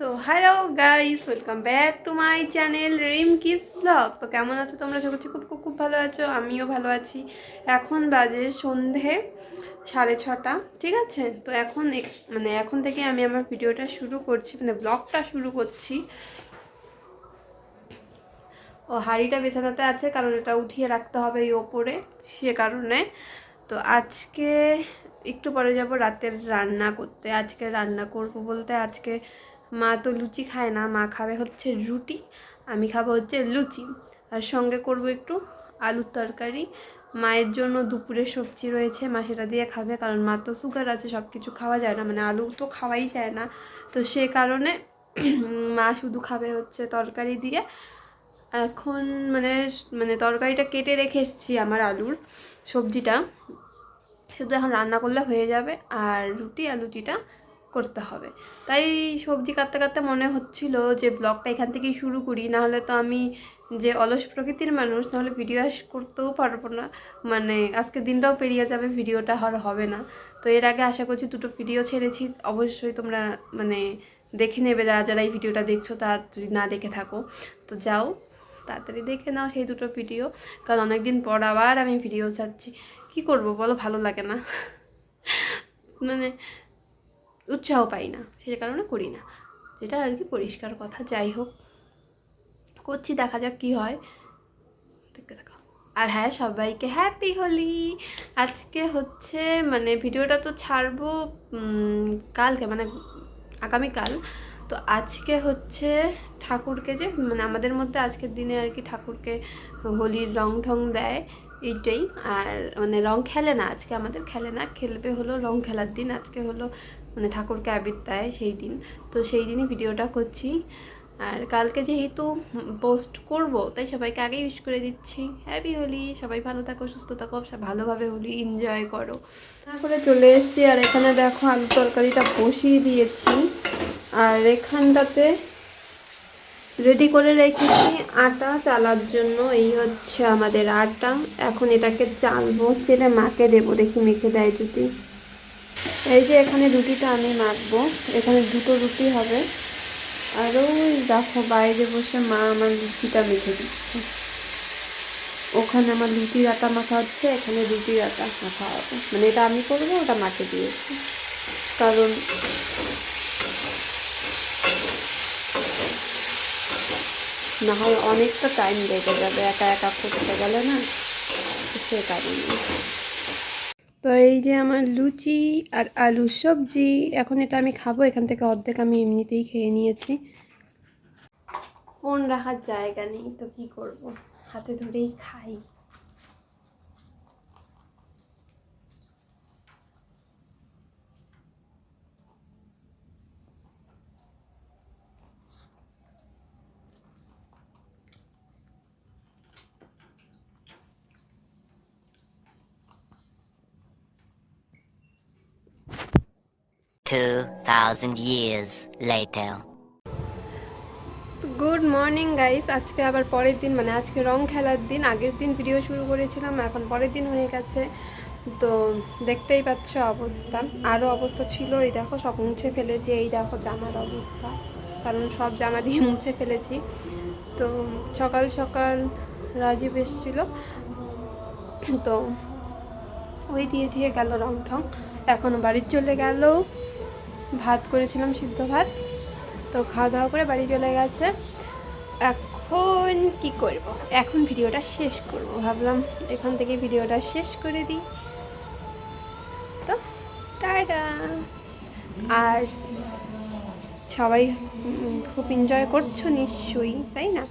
তো hello guys, welcome back to my channel Rimki's blog. তো কেমন আছো তোমরা? সব খুব খুব খুব ভালো আছো, আমিও ভালো আছি। এখন বাজে সন্ধে সাড়ে ছটা, ঠিক আছে? তো এখন মানে এখন থেকে আমি আমার ভিডিওটা শুরু করছি মানে ব্লগটা শুরু করছি। ও, হাঁড়িটা বিছানাতে আছে, কারণ এটা উঠিয়ে রাখতে হবে এই ওপরে, সে কারণে। তো আজকে একটু পরে যাব রাতের রান্না করতে। আজকে রান্না করব বলতে আজকে মা তো লুচি খায় না, মা খাবে হচ্ছে রুটি, আমি খাব হচ্ছে লুচি। আর সঙ্গে করব একটু আলুর তরকারি। মায়ের জন্য দুপুরে সবজি রয়েছে, মা সেটা দিয়ে খাবে, কারণ মা তো সুগার আছে সব কিছু খাওয়া যায় না মানে আলু তো খাওয়াই যায় না। তো সে কারণে মা শুধু খাবে হচ্ছে তরকারি দিয়ে। এখন মানে মানে তরকারিটা কেটে রেখে এসেছি আমার আলুর সবজিটা। শুধু এখন রান্না করলে হয়ে যাবে, আর রুটি আর লুচিটা করতে হবে। তাই সবজি কাটতে কাটতে মনে হচ্ছিল যে ব্লগটা এখান থেকেই শুরু করি, নাহলে তো আমি যে অলস প্রকৃতির মানুষ, নাহলে ভিডিও আস করতেও পারব না। মানে আজকে দিনটাও পেরিয়ে যাবে, ভিডিওটা আর হবে না। তো এর আগে আশা করছি দুটো ভিডিও ছেড়েছি, অবশ্যই তোমরা মানে দেখে নেবে যারা যারা এই ভিডিওটা দেখছ তা যদি না দেখে থাকো। তো যাও, তাড়াতাড়ি দেখে নাও সেই দুটো ভিডিও, কারণ অনেকদিন পর আবার আমি ভিডিও চাচ্ছি কি করব বলো, ভালো লাগে না। মানে উৎসাহ পাই না সে কারণে করি না। যেটা আর কি পরিষ্কার কথা, যাই হোক। করছি, দেখা যাক কি হয়। দেখতে আর হ্যাঁ সবাইকে হ্যাপি হোলি। আজকে হচ্ছে মানে ভিডিওটা তো ছাড়বো কালকে মানে আগামীকাল। তো আজকে হচ্ছে ঠাকুরকে যে মানে আমাদের মধ্যে আজকের দিনে আর কি ঠাকুরকে হোলির রং ঠং দেয়, এইটাই। আর মানে রং খেলে না, আজকে আমাদের খেলে না, খেলবে হলো রং খেলার দিন। আজকে হলো মানে ঠাকুরকে আবির দেয় সেই দিন। তো সেই দিনই ভিডিওটা করছি। আর কালকে যেহেতু পোস্ট করব, তাই সবাইকে আগে ইউজ করে দিচ্ছি। হ্যাপি হোলি সবাই ভালো থাকো, সুস্থ থাকো ভালোভাবে হোলি এনজয় করো। তারপরে চলে এসেছি, আর এখানে দেখো আলু তরকারিটা বসিয়ে দিয়েছি। আর এখানটাতে রেডি করে রেখেছি আটা চালার জন্য। এই হচ্ছে আমাদের আটা। এখন এটাকে চালবো। চেলে মাকে দেবো, দেখি মেখে দেয় যদি। এই যে এখানে রুটিটা আমি মাখবো। এখানে দুটো রুটি হবে। আর ওই দেখো বাইরে বসে মা আমার লুচিটা মেখে দিচ্ছে। ওখানে আমার লুচির আটা মাখা হচ্ছে, এখানে রুটির আটা মাখা হবে। মানে এটা আমি করব, ওটা মাকে দিয়েছি। কারণ না হয় অনেকটা টাইম লেগে যাবে, একা একা করতে গেলে না? সে কারণে তো এই যে আমার লুচি আর আলু সবজি, এখন এটা আমি খাব। এখান থেকে অর্ধেক আমি এমনিতেই খেয়ে নিয়েছি। ফোন রাখার জায়গা নেই, তো কি করব? হাতে ধরেই খাই। Two thousand years later. Good morning guys আজকে আবার পরের দিন মানে আজকে রং খেলার দিন। আগের দিন ভিডিও শুরু করেছিলাম, এখন পরের দিন হয়ে গেছে। তো দেখতেই পাচ্ছ অবস্থা। আরও অবস্থা ছিল, এই দেখো, সব মুছে ফেলেছি, এই দেখো জামার অবস্থা। কারণ সব জামা দিয়ে মুছে ফেলেছি। তো সকাল সকাল রাজীব এসেছিল। তো ওই দিয়ে দিয়ে গেল রং ঠং এখনও বাড়ির চলে গেল। করেছিলাম, সিদ্ধ ভাত। তো খাওয়া দাওয়া করে বাড়ি চলে গেছে। এখন কি করব? এখন ভিডিওটা শেষ করব। ভাবলাম এখান থেকে ভিডিওটা শেষ করে দিই। তো, টাটা। আর সবাই খুব এনজয় করছ নিশ্চয়ই, তাই না?